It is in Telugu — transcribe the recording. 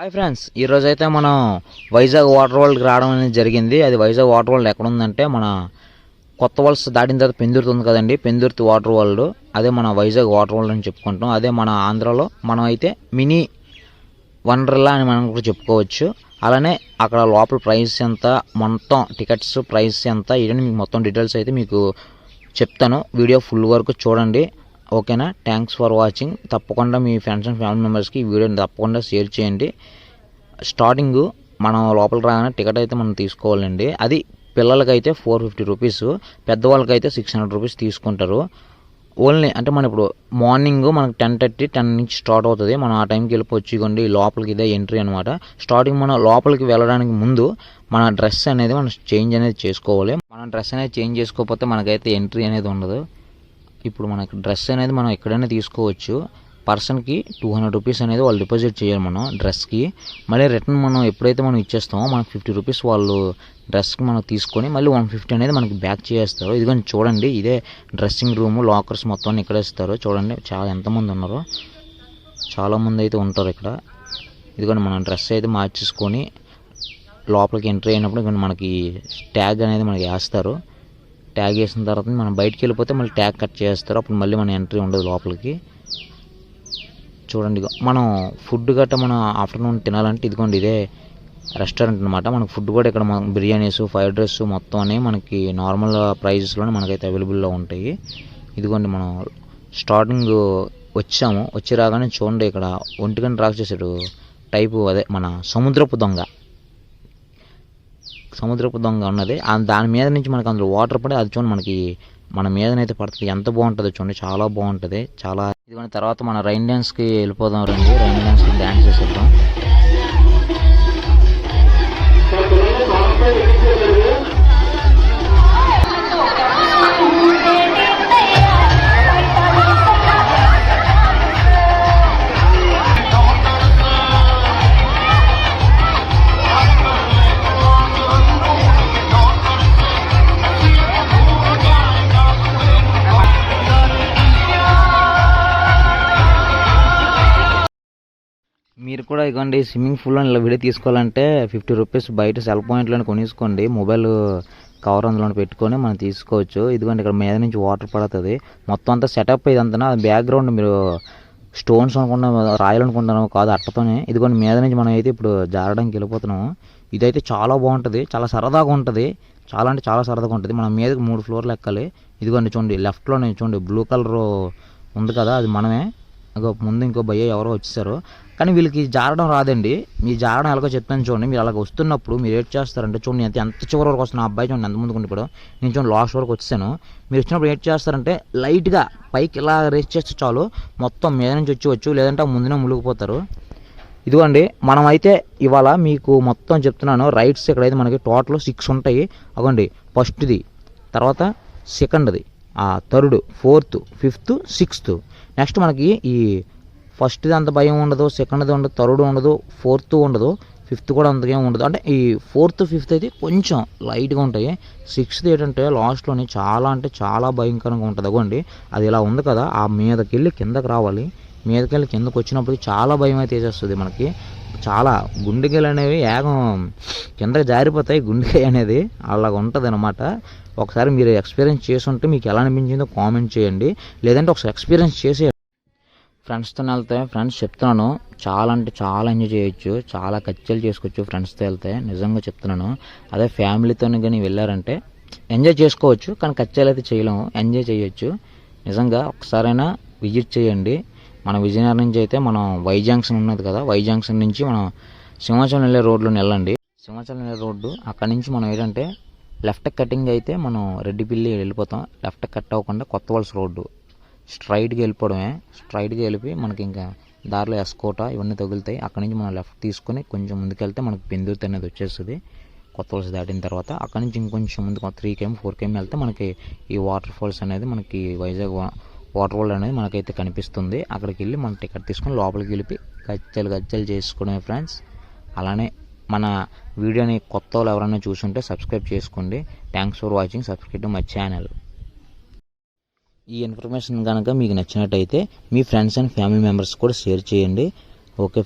హాయ్ ఫ్రెండ్స్ ఈరోజు అయితే మనం వైజాగ్ వాటర్ వరల్డ్కి రావడం అనేది జరిగింది. అది వైజాగ్ వాటర్ వరల్డ్ ఎక్కడ ఉందంటే మన కొత్త వలస దాటిన తర్వాత పెందుర్తి ఉంది కదండి. Pendurthi water world. అదే మన వైజాగ్ వాటర్ వరల్డ్ అని చెప్పుకుంటాం. అదే మన ఆంధ్రాలో మనం అయితే మినీ వండర్లా అని మనం కూడా చెప్పుకోవచ్చు. అలానే అక్కడ లోపల ప్రైస్ ఎంత మొత్తం టికెట్స్ ప్రైస్ ఎంత ఇవన్నీ మీకు మొత్తం డీటెయిల్స్ అయితే మీకు చెప్తాను. వీడియో ఫుల్ వరకు చూడండి. ఓకేనా? థ్యాంక్స్ ఫర్ వాచింగ్ తప్పకుండా మీ ఫ్రెండ్స్ అండ్ ఫ్యామిలీ మెంబర్స్కి ఈ వీడియోని తప్పకుండా షేర్ చేయండి. స్టార్టింగ్ మనం లోపలికి రాగానే టికెట్ అయితే మనం తీసుకోవాలండి. అది పిల్లలకైతే ఫోర్ ఫిఫ్టీ రూపీస్ పెద్దవాళ్ళకైతే సిక్స్ హండ్రెడ్ రూపీస్ తీసుకుంటారు. ఓన్లీ అంటే మన ఇప్పుడు మార్నింగ్ మనకు టెన్ థర్టీ టెన్ నుంచి స్టార్ట్ అవుతుంది. మనం ఆ టైంకి వెళ్ళిపోవచ్చు ఇవ్వండి లోపలికి ఇదే ఎంట్రీ అనమాట స్టార్టింగ్ మనం లోపలికి వెళ్ళడానికి ముందు మన డ్రెస్ అనేది మనం చేంజ్ అనేది చేసుకోవాలి. మన డ్రెస్ అనేది చేంజ్ చేసుకోకపోతే మనకైతే ఎంట్రీ అనేది ఉండదు. ఇప్పుడు మనకి డ్రెస్ అనేది మనం ఎక్కడైనా తీసుకోవచ్చు. పర్సన్కి టూ హండ్రెడ్ రూపీస్ అనేది వాళ్ళు డిపాజిట్ చేయాలి మనం డ్రెస్కి మళ్ళీ రిటర్న్ మనం ఎప్పుడైతే మనం ఇచ్చేస్తామో మనకి ఫిఫ్టీ రూపీస్ వాళ్ళు డ్రెస్కి మనం తీసుకొని మళ్ళీ వన్ ఫిఫ్టీ అనేది మనకి బ్యాక్ చేస్తారు ఇదిగోండి చూడండి ఇదే డ్రెస్సింగ్ రూమ్ లాకర్స్ మొత్తం ఇక్కడ ఇస్తారు. చూడండి చాలా ఎంతమంది ఉన్నారు. చాలామంది అయితే ఉంటారు ఇక్కడ. ఇదిగోండి మనం డ్రెస్ అయితే మార్చేసుకొని లోపలికి ఎంట్రీ అయినప్పుడు ఇదిగోండి మనకి ట్యాగ్ అనేది మనకి వేస్తారు. ట్యాగ్ వేసిన తర్వాత మనం బయటికి వెళ్ళిపోతే మళ్ళీ ట్యాగ్ కట్ చేస్తారు. అప్పుడు మళ్ళీ మన ఎంట్రీ ఉండదు లోపలికి. చూడండి మనం ఫుడ్ గట్టా మనం ఆఫ్టర్నూన్ తినాలంటే ఇదిగోండి ఇదే రెస్టారెంట్ అనమాట మనకు ఫుడ్ కూడా ఇక్కడ మనం బిర్యానీస్ ఫ్రైడ్ రైస్ మొత్తం అనేవి మనకి నార్మల్ ప్రైజెస్లోనే మనకైతే అవైలబుల్లో ఉంటాయి. ఇదిగోండి మనం స్టార్టింగ్ వచ్చాము. వచ్చి రాగానే చూడండి ఇక్కడ ఒంటిగంట రాక్షసుడు టైపు అదే మన సముద్రపు దొంగ. సముద్రపు దొంగ ఉన్నది దాని మీద నుంచి మనకి అందులో వాటర్ పడి అది చూడండి మనకి మన మీదనైతే పడుతుంది. ఎంత బాగుంటుందో చూడండి. చాలా బాగుంటుంది. చాలా ఇదిగోండి తర్వాత మన రైన్ డ్యాన్స్కి వెళ్ళిపోదాం రండి. రైన్ డ్యాన్స్కి డ్యాన్స్ చేసేద్దాం. మీరు కూడా ఇవ్వండి స్విమ్మింగ్ పూల్లో ఇలా వీడియో తీసుకోవాలంటే ఫిఫ్టీ రూపీస్ బయట సెల్ పాయింట్లో కొనేసుకోండి. మొబైల్ కవర్ అందులో పెట్టుకొని మనం తీసుకోవచ్చు. ఇదిగోండి ఇక్కడ మీద నుంచి వాటర్ పడుతుంది. మొత్తం అంతా సెటప్ ఇదంతా బ్యాక్గ్రౌండ్ మీరు స్టోన్స్ అనుకున్నా రాయాలనుకుంటున్నాము కాదు అట్టతోనే. ఇదిగోండి మీద నుంచి మనం అయితే ఇప్పుడు జారడానికి వెళ్ళిపోతున్నాము ఇదైతే చాలా బాగుంటుంది చాలా సరదాగా ఉంటుంది. చాలా అంటే చాలా సరదాగా ఉంటుంది. మనం మీదకి మూడు ఫ్లోర్లు ఎక్కాలి ఇదిగోండి చూడండి లెఫ్ట్లోనే చూడండి బ్లూ కలర్ ఉంది కదా అది మనమే. ముందు ఇంకో భయ్య ఎవరో వచ్చేసారు కానీ వీళ్ళకి జారడం రాదండి. మీ జారడం ఎలాగో చెప్తాను చూడండి. మీరు అలాగ వస్తున్నప్పుడు మీరు ఏం చేస్తారంటే చూడండి ఎంత ఎంత చివరి వరకు వస్తున్నా అబ్బాయి చూడండి ఎంత ముందుకు ఇప్పుడు నేను చూడండి లాస్ట్ వరకు వచ్చాను మీరు వచ్చినప్పుడు ఏం చేస్తారంటే లైట్గా పైకి ఇలా రేస్ చేస్తే చాలు. మొత్తం మీద నుంచి వచ్చి లేదంటే ముందునే మునిగిపోతారు. ఇదిగోండి మనమైతే ఇవాళ మీకు మొత్తం చెప్తున్నాను. రైట్స్ ఇక్కడైతే మనకి టోటల్ సిక్స్ ఉంటాయి. అగోండి ఫస్ట్ది. తర్వాత సెకండ్ది. Third fourth fifth sixth. Next మనకి ఈ ఫస్ట్ది అంత భయం ఉండదు సెకండ్ది ఉండదు థర్డ్ ఉండదు ఫోర్త్ ఉండదు ఫిఫ్త్ కూడా అంతగా ఉండదు. అంటే ఈ ఫోర్త్ ఫిఫ్త్ అయితే కొంచెం లైట్గా ఉంటాయి. సిక్స్త్ ఏంటంటే లాస్ట్లోని చాలా అంటే చాలా భయంకరంగా ఉంటుంది. అగోండి అది ఇలా ఉంది కదా ఆ మీదకి వెళ్ళి కిందకి రావాలి. మీదకి వెళ్ళి కిందకి వచ్చినప్పుడు చాలా భయం అయితే వేసేస్తుంది మనకి. చాలా గుండెకాయలు అనేవి ఏగం కిందకి జారిపోతాయి. గుండెకాయ అనేది అలాగ ఉంటుంది అనమాట ఒకసారి మీరు ఎక్స్పీరియన్స్ చేసి ఉంటే మీకు ఎలా అనిపించిందో కామెంట్ చేయండి. లేదంటే ఒకసారి ఎక్స్పీరియన్స్ చేసి ఫ్రెండ్స్తో వెళ్తే ఫ్రెండ్స్ చెప్తున్నాను. చాలా అంటే చాలా ఎంజాయ్ చేయొచ్చు. చాలా ఖర్చులు చేసుకోవచ్చు ఫ్రెండ్స్తో వెళ్తే. నిజంగా చెప్తున్నాను. అదే ఫ్యామిలీతో కానీ వెళ్ళారంటే ఎంజాయ్ చేసుకోవచ్చు. కానీ ఖర్చులు అయితే చేయలేము. ఎంజాయ్ చేయొచ్చు. నిజంగా ఒకసారైనా విజిట్ చేయండి. మన విజయనగరం నుంచి అయితే మనం వై జంక్షన్ ఉన్నది కదా వై జంక్షన్ నుంచి మనం సింహాచలం వెళ్ళే రోడ్లో వెళ్ళండి. సింహాచలం వెళ్ళే రోడ్డు అక్కడ నుంచి మనం ఏంటంటే లెఫ్ట్ కటింగ్ అయితే మనం రెడ్డిపిల్లి వెళ్ళిపోతాం. లెఫ్ట్ కట్ అవ్వకుండా కొత్త వలస రోడ్డు స్ట్రైట్గా వెళ్ళిపోవడమే. స్ట్రైట్గా వెళ్ళిపోయి మనకి ఇంకా దారిలో ఎస్కోట ఇవన్నీ తగులుతాయి. అక్కడ నుంచి మనం లెఫ్ట్ తీసుకొని కొంచెం ముందుకెళ్తే మనకి పెందుర్తి అనేది వచ్చేస్తుంది. కొత్త వలస దాటిన తర్వాత అక్కడ నుంచి ఇంకొంచెం ముందుకు త్రీ కేఎం ఫోర్ కేఎం వెళ్తే మనకి ఈ వాటర్ ఫాల్స్ అనేది మనకి వైజాగ్ వాటర్ వరల్డ్ అనేది మనకైతే కనిపిస్తుంది. అక్కడికి వెళ్ళి మనం టికెట్ తీసుకొని లోపలికి వెళ్ళి గజ్జలు గజ్జలు చేసుకోవడమే ఫ్రెండ్స్. అలానే మన వీడియోని కొత్త వాళ్ళు ఎవరైనా చూసుంటే సబ్స్క్రైబ్ చేసుకోండి. Thanks for watching subscribe to my channel ఈ ఇన్ఫర్మేషన్ కనుక మీకు నచ్చినట్టయితే మీ ఫ్రెండ్స్ అండ్ ఫ్యామిలీ మెంబర్స్ కూడా షేర్ చేయండి. ఓకే